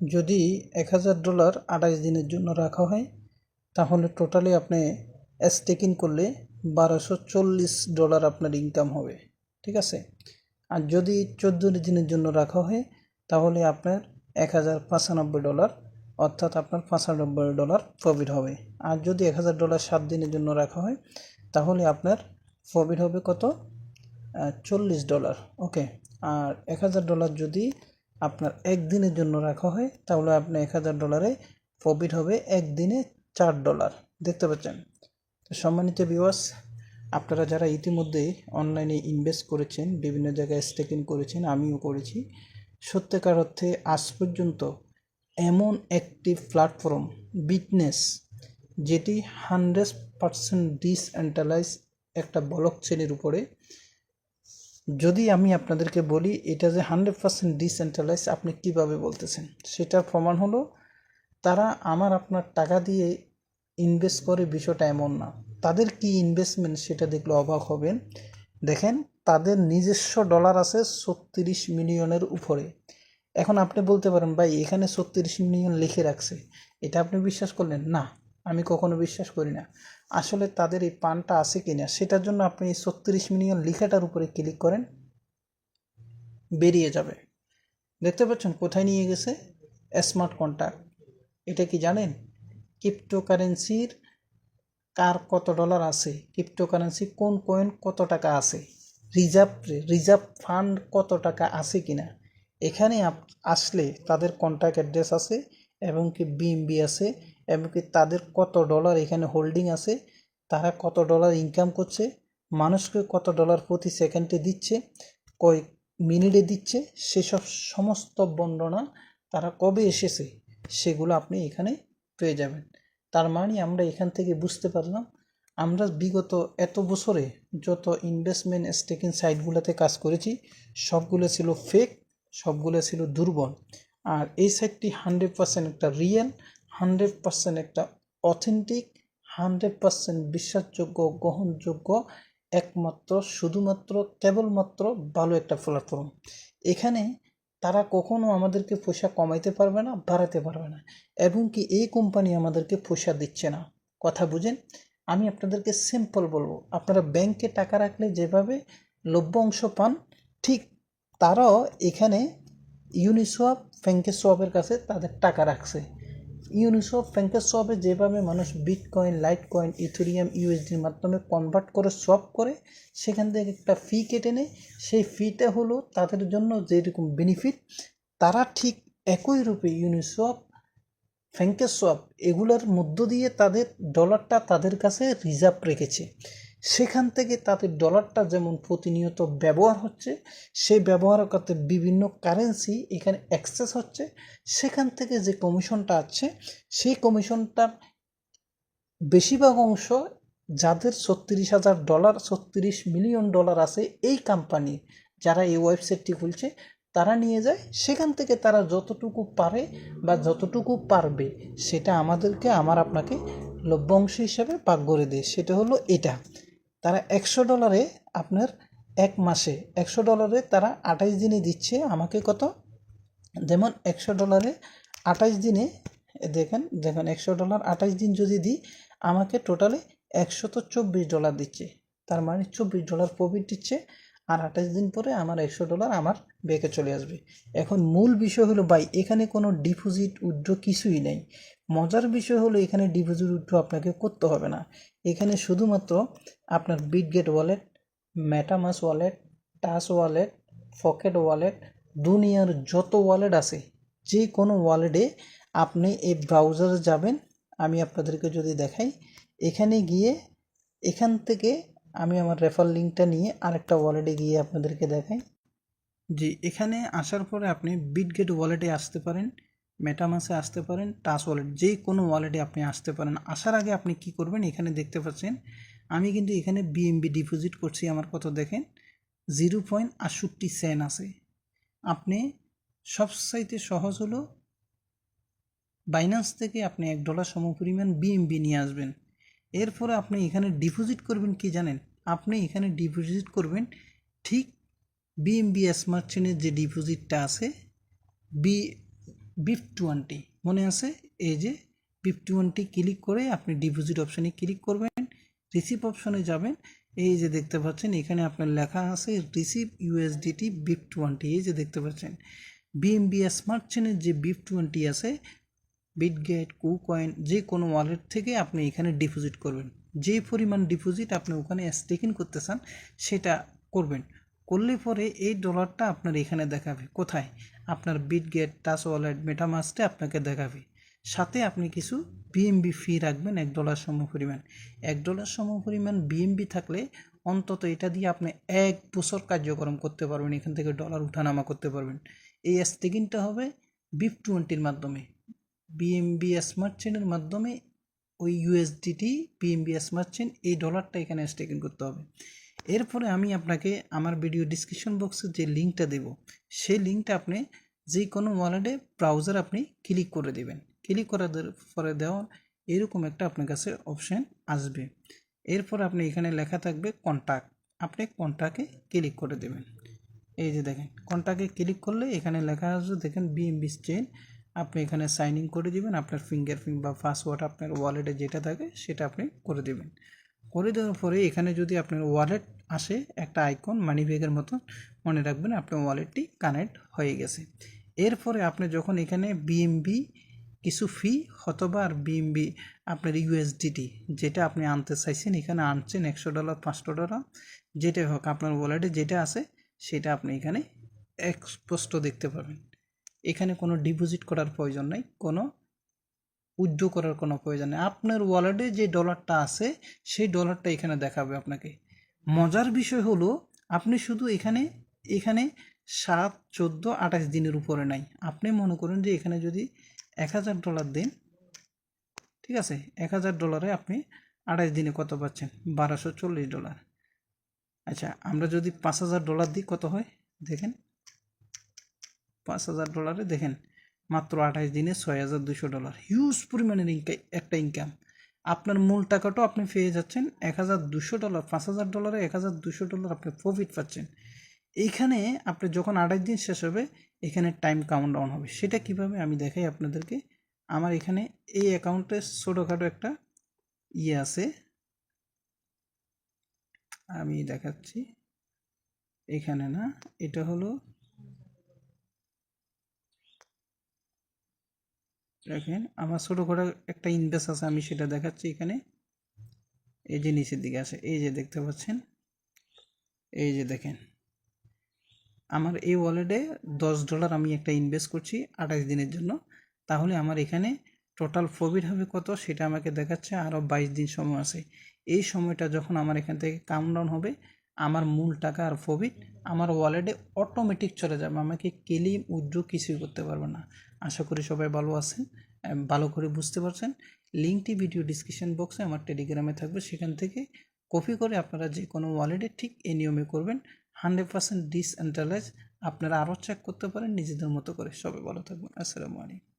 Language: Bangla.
যদি এক হাজার ডলার আঠাশ দিনের জন্য রাখা হয়, তাহলে টোটালি আপনি স্টেকিং করলে বারোশো চল্লিশ ডলার আপনার ইনকাম হবে, ঠিক আছে? আর যদি চোদ্দ দিনের জন্য রাখা হয়, তাহলে আপনার এক হাজার পঁচানব্বই ডলার, অর্থাৎ আপনার পঁচানব্বই ডলার প্রফিট হবে। আর যদি এক হাজার ডলার সাত দিনের জন্য রাখা হয়, তাহলে আপনার প্রফিট হবে কত? চল্লিশ ডলার ওকে আর এক হাজার ডলার যদি আপনার একদিনের জন্য রাখা হয়, তাহলে আপনি এক হাজার ডলারে প্রফিট হবে একদিনে চার ডলার দেখতে পাচ্ছেন? সম্মানিত ভিউয়ার্স আপনারা যারা ইতিমধ্যে অনলাইনে ইনভেস্ট করেছেন, বিভিন্ন জায়গায় স্টেকিং করেছেন, আমিও করেছি, সত্যিকার অর্থে আজ পর্যন্ত এমন একটি প্ল্যাটফর্ম বিটনেস যেটি হান্ড্রেড পারসেন্ট ডিসএন্টালাইজ একটা ব্লক চেনের উপরে যদি আমি আপনাদেরকে বলি, এটা যে হান্ড্রেড পার্সেন্ট ডিসেন্ট্রালাইজ আপনি কীভাবে বলতেছেন? সেটার প্রমাণ হলো, তারা আমার আপনার টাকা দিয়ে ইনভেস্ট করে বিষয়টা এমন না। তাদের কি ইনভেস্টমেন্ট সেটা দেখলে অবাক হবেন? দেখেন, তাদের নিজস্ব ডলার আছে ছত্রিশ মিলিয়নের উপরে। এখন আপনি বলতে পারেন, ভাই, এখানে ছত্রিশ মিলিয়ন লিখে রাখছে। এটা আপনি বিশ্বাস করলেন? না। আমি কখনো বিশ্বাস করি না। আসলে তাদের এই পানটা আছে কি না সেটার জন্য আপনি এই ছত্রিশ মিলিয়ন লিখাটার উপরে ক্লিক করেন, বেরিয়ে যাবে। দেখতে পাচ্ছেন কোথায় নিয়ে গেছে? স্মার্ট কন্ট্যাক্ট এটা কি জানেন? ক্রিপ্টোকারেন্সির কার কত ডলার আছে, ক্রিপ্টোকারেন্সি কোন কয়েন কত টাকা আছে, রিজার্ভ রিজার্ভ ফান্ড কত টাকা আছে কিনা। এখানে আসলে তাদের কন্ট্যাক্ট অ্যাড্রেস আছে এবং কি বিএমবি আছে এমনকি তাদের কত ডলার এখানে হোল্ডিং আছে, তারা কত ডলার ইনকাম করছে, মানুষকে কত ডলার প্রতি সেকেন্ডে দিচ্ছে কয়েক মিনিটে দিচ্ছে, সেসব সমস্ত বর্ণনা তারা কবে এসেছে, সেগুলো আপনি এখানে পেয়ে যাবেন। তার মানে আমরা এখান থেকে বুঝতে পারলাম, আমরা বিগত এত বছরে যত ইনভেস্টমেন্ট স্টেকিং সাইটগুলোতে কাজ করেছি, সবগুলো ছিল ফেক সবগুলো ছিল দুর্বল। আর এই সাইটটি হান্ড্রেড পার্সেন্ট একটা রিয়েল হান্ড্রেড পার্সেন্ট একটা অথেন্টিক, হান্ড্রেড পার্সেন্ট বিশ্বাসযোগ্য, গ্রহণযোগ্য, একমাত্র, শুধুমাত্র, কেবলমাত্র ভালো একটা প্ল্যাটফর্ম এখানে তারা কখনো আমাদেরকে পয়সা কমাইতে পারবে না বাড়াতে পারবে না, এবং কি এই কোম্পানি আমাদেরকে পয়সা দিচ্ছে না। কথা বুঝেন? আমি আপনাদেরকে সিম্পল বলব, আপনারা ব্যাংকে টাকা রাখলে যেভাবে লভ্য অংশ পান, ঠিক তারাও এখানে ইউনিসোয়াপ ফ্যাঙ্কেসোয়াপের কাছে তাদের টাকা রাখছে। ইউনিসোয়াপ ফ্যাঙ্কেসোয়াপে যেভাবে মানুষ বিটকয়েন লাইট কয়েন ইথোরিয়াম ইউএসডির মাধ্যমে কনভার্ট করে সোয়াপ করে, সেখান থেকে একটা ফি কেটে নেয়। সেই ফিটা হলো তাদের জন্য যেরকম বেনিফিট তারা ঠিক একই রূপে ইউনিসোয়াপ ফ্যাঙ্কেসোয়াপ এগুলোর মধ্য দিয়ে তাদের ডলারটা তাদের কাছে রিজার্ভ রেখেছে। সেখান থেকে তাদের ডলারটা যেমন প্রতিনিয়ত ব্যবহার হচ্ছে, সেই ব্যবহার করতে বিভিন্ন কারেন্সি এখানে অ্যাক্সেস হচ্ছে। সেখান থেকে যে কমিশনটা আছে, সেই কমিশনটার বেশিরভাগ অংশ যাদের ছত্রিশ হাজার ডলার ছত্রিশ মিলিয়ন ডলার আছে এই কোম্পানি যারা এই ওয়েবসাইটটি খুলছে, তারা নিয়ে যায়। সেখান থেকে তারা যতটুকু পারে বা যতটুকু পারবে, সেটা আমাদেরকে, আমার আপনাকে লভ্যাংশ হিসাবে পাক করে দেয়। সেটা হলো এটা। তারা একশো ডলারে আপনার এক মাসে, একশো ডলারে তারা আঠাইশ দিনে দিচ্ছে আমাকে কত? যেমন একশো ডলারে আঠাইশ দিনে, দেখেন দেখেন একশো ডলার আঠাইশ দিন যদি দিই, আমাকে টোটালে তো চব্বিশ ডলার দিচ্ছে। তার মানে চব্বিশ ডলার প্রফিট দিচ্ছে। আর আঠাশ দিন পরে আমার একশো ডলার আমার ব্যাগে চলে আসবে। এখন মূল বিষয় হলো, ভাই, এখানে কোনো ডিপোজিট উইথড্র কিছুই নেই। মজার বিষয় হলো, এখানে ডিপোজিট উইথড্র আপনাকে করতে হবে না। এখানে শুধুমাত্র আপনার Bitget wallet MetaMask wallet Trust wallet pocket wallet দুনিয়ার যত ওয়ালেট আছে, যে কোনো ওয়ালেটে আপনি এই ব্রাউজারে যাবেন। আমি আপনাদেরকে যদি দেখাই, এখানে গিয়ে এখান থেকে আমি আমার রেফার লিঙ্কটা নিয়ে আরেকটা ওয়ালেটে গিয়ে আপনাদেরকে দেখাই। জি, এখানে আসার পরে আপনি বিটগেট ওয়ালেটে আসতে পারেন মেটামাসে আসতে পারেন টাস ওয়ালেট যে কোনো ওয়ালেটে আপনি আসতে পারেন। আসার আগে আপনি কি করবেন? এখানে দেখতে পাচ্ছেন, আমি কিন্তু এখানে বিএমবি ডিপোজিট করছি আমার কত দেখেন। জিরো পয়েন্ট আটষট্টি সেন আছে। আপনি সবচাইতে সহজ হলো বাইন্যান্স থেকে আপনি এক ডলার সমপরিমাণ বিএমবি নিয়ে আসবেন। এরপরে আপনি এখানে ডিপোজিট করবেন কি জানেন? আপনি এখানে ডিপোজিট করবেন ঠিক বিএমবি স্মার্ট চেনের যে ডিপোজিটটা আছে বি বিফ টোয়েন্টি মনে আছে? এই যে বিফ টোয়েন্টি ক্লিক করে আপনি ডিপোজিট অপশানে ক্লিক করবেন রিসিভ অপশনে যাবেন। এই যে দেখতে পাচ্ছেন, এখানে আপনার লেখা আছে রিসিভ ইউএসডিটি বিফ টোয়েন্টি এই যে দেখতে পাচ্ছেন। বিএমবি স্মার্ট যে বিফ টোয়েন্টি আছে বিটগেট কুকয়েন যে কোনো ওয়ালেট থেকে আপনি এখানে ডিপোজিট করবেন। যে পরিমাণ ডিপোজিট আপনি ওখানে স্টেকিং করতে চান, সেটা করবেন। করলে পরে এই ডলারটা আপনার এখানে দেখাবে। কোথায়? আপনার বিটগেট টাচ ওয়ালেট মেটামাস্টে আপনাকে দেখাবে। সাথে আপনি কিছু বিএমবি ফি রাখবেন, এক ডলার সম পরিমাণ। এক ডলার সম পরিমাণ বিএমবি থাকলে অন্তত এটা দিয়ে আপনি এক বছর কার্যক্রম করতে পারবেন। এখান থেকে ডলার উঠানামা করতে পারবেন। এই স্টেকিংটা হবে বিফ টোয়েন্টির মাধ্যমে। বিএমবি স্মার্ট চেনের মাধ্যমে ওই ইউএসডিটি বিএমবি স্মার্ট চেন এই ডলারটা এখানে স্টেকিং করতে হবে। এরপরে আমি আপনাকে আমার ভিডিও ডিসক্রিপশন বক্সে যে লিঙ্কটা দেব, সেই লিঙ্কটা আপনি যে কোনো ওয়ালেটে ব্রাউজার আপনি ক্লিক করে দেবেন। ক্লিক করে দে- পরে দেওয়া এরকম একটা আপনার কাছে অপশান আসবে। এরপর আপনি এখানে লেখা থাকবে কন্ট্যাক্ট আপনি কন্ট্যাক্টে ক্লিক করে দেবেন। এই যে দেখেন কন্ট্যাক্টে ক্লিক করলে এখানে লেখা আসবে দেখেন বিএমবি চেন আপনি এখানে সাইন ইন করে দিবেন, আপনার ফিঙ্গারপ্রিন্ট বা পাসওয়ার্ড আপনার ওয়ালেটে যেটা থাকে সেটা আপনি করে দেবেন। করে দেওয়ার পরে এখানে যদি আপনার ওয়ালেট আসে, একটা আইকন মানি ব্যাগের মতো মনে রাখবেন আপনার ওয়ালেটটি কানেক্ট হয়ে গেছে। এরপরে আপনি যখন এখানে বিএমবি কিছু ফি অথবা আর বিএমবি আপনার ইউএসডিটি যেটা আপনি আনতে চাইছেন, এখানে আনছেন একশো ডলার পাঁচশো ডলার যেটাই হোক আপনার ওয়ালেটে যেটা আছে সেটা আপনি এখানে স্পষ্ট দেখতে পাবেন। এখানে কোনো ডিপোজিট করার প্রয়োজন নাই, কোনো উইথড্র করার কোনো প্রয়োজন নেই। আপনার ওয়ালেটে যে ডলারটা আছে, সেই ডলারটা এখানে দেখাবে আপনাকে। মজার বিষয় হলো, আপনি শুধু এখানে এখানে সাত, চোদ্দ, আঠাশ দিনের উপরে নাই। আপনি মনে করেন যে এখানে যদি এক হাজার ডলার দেন, ঠিক আছে, এক হাজার ডলারে আপনি আঠাশ দিনে কত পাচ্ছেন? বারোশো চল্লিশ ডলার আচ্ছা আমরা যদি পাঁচ হাজার ডলার দিই, কত হয়? দেখেন পাঁচ হাজার ডলারে, দেখেন, মাত্র আঠাশ দিনে ছয় হাজার দুশো ডলার। হিউজ পরিমাণের ইনকা একটা ইনকাম আপনার মূল টাকাটাও আপনি পেয়ে যাচ্ছেন এক হাজার দুশো ডলার, পাঁচ হাজার ডলারে এক হাজার দুশো ডলার আপনি প্রফিট পাচ্ছেন। এইখানে আপনি যখন আঠাশ দিন শেষ হবে, এখানে টাইম কাউন্ট ডাউন হবে। সেটা কীভাবে আমি দেখাই আপনাদেরকে? আমার এখানে এই অ্যাকাউন্টে ছোটোখাটো একটা ইয়ে আছে। আমি দেখাচ্ছি। এখানে না, এটা হলো দেখেন, আমার ছোটো ছোটোখাটো একটা ইনভেস্ট আছে, আমি সেটা দেখাচ্ছি এখানে। এই যে নিচের দিকে আছে, এই যে দেখতে পাচ্ছেন, এই যে দেখেন। আমার এই ওয়ালেটে দশ ডলার আমি একটা ইনভেস্ট করছি আঠাশ দিনের জন্য। তাহলে আমার এখানে টোটাল প্রফিট হবে কত সেটা আমাকে দেখাচ্ছে আরও বাইশ দিন সময় আছে। এই সময়টা যখন আমার এখান থেকে কাউন্ট ডাউন হবে, আমার মূল টাকা আর প্রফিট আমার ওয়ালেটে অটোমেটিক চলে যাবে। আমাকে ক্লেম উইথড্র কিছুই করতে পারবে না। আশা করি সবাই ভালো আছেন ভালো করে বুঝতে পারছেন। লিঙ্কটি ভিডিও ডিসক্রিপশন বক্সে আমার টেলিগ্রামে থাকবে, সেখান থেকে কপি করে আপনারা যে কোনো ওয়ালেটে ঠিক এই নিয়মে করবেন। হান্ড্রেড পার্সেন্ট ডিসএন্টালাইজ আপনারা আরও চেক করতে পারেন, নিজেদের মতো করে। সবাই ভালো থাকবেন। আসসালামু আলাইকুম।